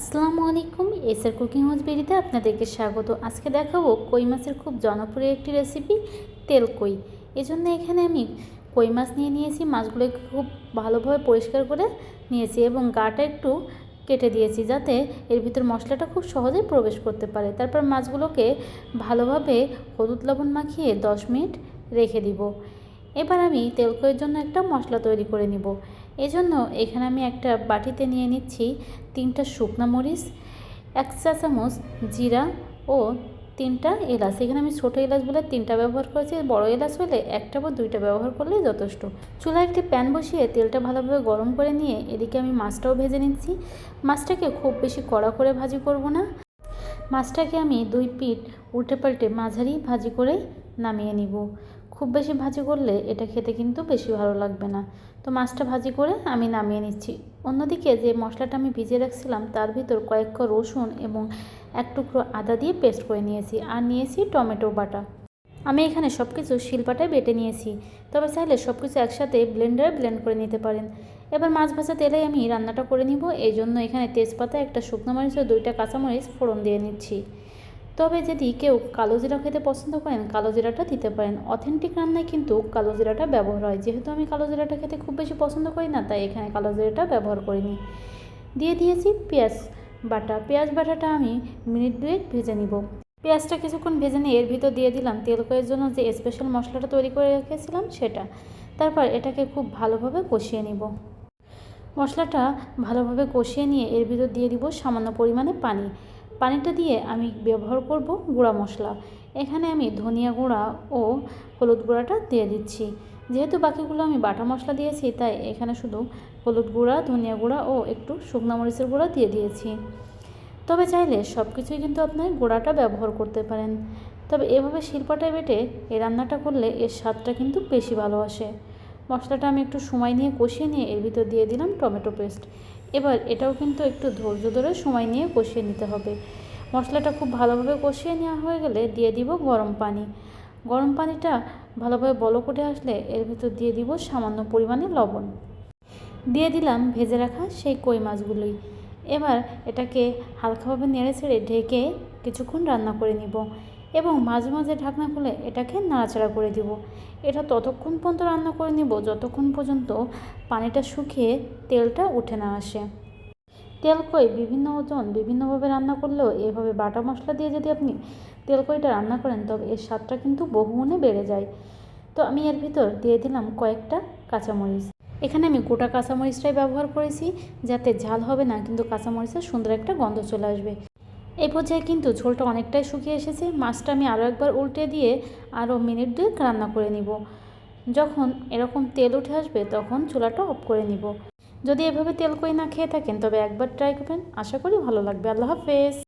আসসালামু আলাইকুম, SR cooking house বেরিতে আপনাদেরকে স্বাগত। আজকে দেখাবো কই মাছের খুব জনপ্রিয় একটি রেসিপি তেল কই। এজন্য এখানে আমি কই মাছ নিয়ে নিয়েছি মাছগুলোকে খুব ভালোভাবে পরিষ্কার করে নিয়েছি এবং গাটা একটু কেটে দিয়েছি যাতে এর ভিতর মশলাটা খুব সহজে প্রবেশ করতে পারে। তারপর মাছগুলোকে ভালোভাবে হলুদ লবণ মাখিয়ে দশ মিনিট রেখে দিব। এবার আমি তেলকইয়ের জন্য একটা মশলা তৈরি করে নিব। এজন্য এখানে আমি একটা বাটিতে নিয়ে নিচ্ছি তিনটা শুকনো মরিচ, এক চা চামচ জিরা ও তিনটা এলাচ। এখানে আমি ছোটো এলাচ বলে তিনটা ব্যবহার করেছি, বড় এলাচ হলে একটা বা দুইটা ব্যবহার করলেই যথেষ্ট। চুলায় একটি প্যান বসিয়ে তেলটা ভালোভাবে গরম করে নিয়ে এদিকে আমি মাছটাও ভেজে নিচ্ছি। মাছটাকে খুব বেশি কড়া করে ভাজি করব না। মাছটাকে আমি দুই পিঠ উল্টে পাল্টে মাঝারি ভাজি করে নামিয়ে নিব। খুব বেশি ভাজি করলে এটা খেতে কিন্তু বেশি ভালো লাগবে না। তো মাছটা ভাজি করে আমি নামিয়ে নিচ্ছি। অন্যদিকে যে মশলাটা আমি ভিজিয়ে রাখছিলাম, তার ভিতর কয়েক ক রসুন এবং এক টুকরো আদা দিয়ে পেস্ট করে নিয়েছি আর নিয়েছি টমেটো বাটা। আমি এখানে সব কিছু শিলপাটায় বেটে নিয়েছি। তবে চাইলে সব কিছু একসাথে ব্লেন্ডারে ব্লেন্ড করে নিতে পারেন। এবার মাছ ভাজা তেলে আমি রান্নাটা করে নিব। এই জন্য এখানে তেজপাতা, একটা শুকনো মরিচ ও দুইটা কাঁচামরিচ ফোড়ন দিয়ে নিচ্ছি। তবে যদি কেউ কালো জিরা খেতে পছন্দ করেন, কালো জিরাটা দিতে পারেন। অথেন্টিক রান্নায় কিন্তু কালো জিরাটা ব্যবহার হয়। যেহেতু আমি কালো জিরাটা খেতে খুব বেশি পছন্দ করি না, তাই এখানে কালো জিরাটা ব্যবহার করিনি। দিয়ে দিয়েছি পেঁয়াজ বাটা। পেঁয়াজ বাটাটা আমি মিনিট দুয়েক ভেজে নিব। পেঁয়াজটা কিছুক্ষণ ভেজে নিয়ে এর ভিতর দিয়ে দিলাম তেল কয়ের জন্য যে স্পেশাল মশলাটা তৈরি করে রেখেছিলাম সেটা। তারপর এটাকে খুব ভালোভাবে কষিয়ে নিব। মশলাটা ভালোভাবে কষিয়ে নিয়ে এর ভিতর দিয়ে দিব সামান্য পরিমাণে পানি। পানিটা দিয়ে আমি ব্যবহার করব গুঁড়া মশলা। এখানে আমি ধনিয়া গুঁড়া ও হলুদ গুঁড়াটা দিয়ে দিচ্ছি। যেহেতু বাকিগুলো আমি বাটা মশলা দিয়েছি, তাই এখানে শুধু হলুদ গুঁড়া, ধনিয়া গুঁড়া ও একটু শুকনো মরিচের গুঁড়া দিয়ে দিয়েছি। তবে চাইলে সব কিছুই কিন্তু আপনার গুঁড়াটা ব্যবহার করতে পারেন। তবে এভাবে শিল্পাটায় বেটে এই রান্নাটা করলে এর স্বাদটা কিন্তু বেশি ভালো আসে। মশলাটা আমি একটু সময় নিয়ে কষিয়ে নিয়ে এর ভিতর দিয়ে দিলাম টমেটো পেস্ট। এবার এটাও কিন্তু একটু ধৈর্য ধরে সময় নিয়ে কষিয়ে নিতে হবে। মশলাটা খুব ভালোভাবে কষিয়ে নেওয়া হয়ে গেলে দিয়ে দিব গরম পানি। গরম পানিটা ভালোভাবে বলক উঠে আসলে এর ভিতর দিয়ে দিব সামান্য পরিমাণে লবণ। দিয়ে দিলাম ভেজে রাখা সেই কই মাছগুলোই। এবার এটাকে হালকাভাবে নেড়ে ছেড়ে ঢেকে কিছুক্ষণ রান্না করে নিব। এবং মাঝে মাঝে ঢাকনা খুলে এটাকে নাড়াচাড়া করে দিব। এটা ততক্ষণ পর্যন্ত রান্না করে নিব, যতক্ষণ পর্যন্ত পানিটা শুকিয়ে তেলটা উঠে না আসে। তেল কই? বিভিন্ন ওজন, বিভিন্নভাবে রান্না করলেও এভাবে বাটা মশলা দিয়ে যদি আপনি তেল কইটা রান্না করেন, তবে এর স্বাদটা কিন্তু বহুগুণে বেড়ে যায়। তো আমি এর ভিতর দিয়ে দিলাম কয়েকটা কাঁচামরিচ। এখানে আমি গোটা কাঁচামরিচটাই ব্যবহার করেছি, যাতে ঝাল হবে না, কিন্তু কাঁচামরিচের সুন্দর একটা গন্ধ চলে আসবে। এই পর্যায়ে কিন্তু ঝোলটা অনেকটাই শুকিয়ে এসেছে। মাছটা আমি আরও একবার উল্টে দিয়ে আরও মিনিট দুয়েক রান্না করে নিব। যখন এরকম তেল উঠে আসবে তখন চুলাটা অফ করে নিব। যদি এভাবে তেল কই না খেয়ে থাকেন তবে একবার ট্রাই করবেন। আশা করি ভালো লাগবে। আল্লাহ হাফেজ।